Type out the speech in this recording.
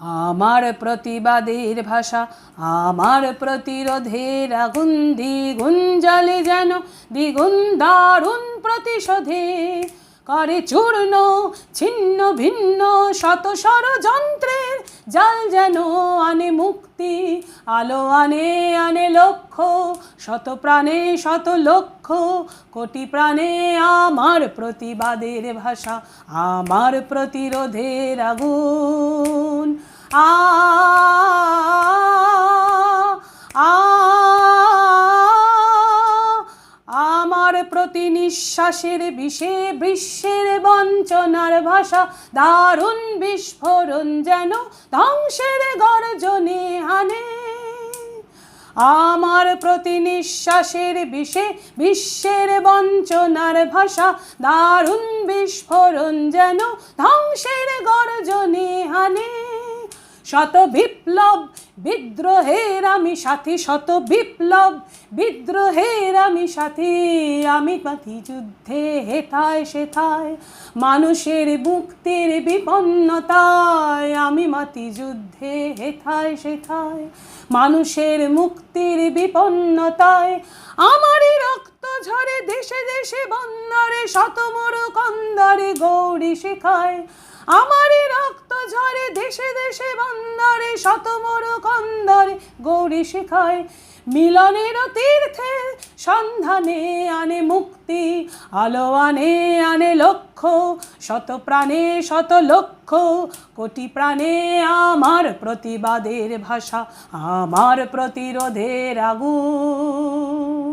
আমার প্রতিবাদের ভাষা আমার প্রতিরোধের আগুন দ্বিগুণ জলে যেন দ্বিগুণ দারুণ প্রতিশোধে করে চূর্ণ, ছিন্ন, ভিন্ন, শত ষড়যন্ত্রের জাল যেন আনে মুক্তি, আলো আনে আনে লক্ষ্য, শত প্রাণে শত লক্ষ কোটি প্রাণে আমার প্রতিবাদের ভাষা, আমার প্রতিরোধের আগুন। আ প্রতি নিঃশ্বাসের বিষে বিশ্বের বঞ্চনার ভাষা, দারুণ বিস্ফোরণ যেন ধ্বংসের গর্জনে হানে আমার প্রতি নিঃশ্বাসের বিষে বিশ্বের বঞ্চনার ভাষা, দারুণ বিস্ফোরণ যেন ধ্বংসের গর্জনে হানে শত বিপ্লব, বিদ্রোহের আমি সাথী, শত বিপ্লব, বিদ্রোহের আমি সাথী। আমি পাথি যুদ্ধে হেথায় সেথায়, মানুষের মুক্তির বিপন্নতায়। আমি মাতি যুদ্ধে হেথায় সেথায়, মানুষের মুক্তির বিপন্নতায়। আমারই রক্ত ঝরে দেশে দেশে, বন্দরে শতমর কন্দরে গৌরী শেখায়। আমারই রক্ত শতমর কন্দরে গৌরী শেখায়। মিলনের তীর্থে সন্ধানে আনে মুক্তি আলো আনে আনে লক্ষ্য, শত প্রাণে শত লক্ষ কোটি প্রাণে আমার প্রতিবাদের ভাষা, আমার প্রতিরোধের আগুন।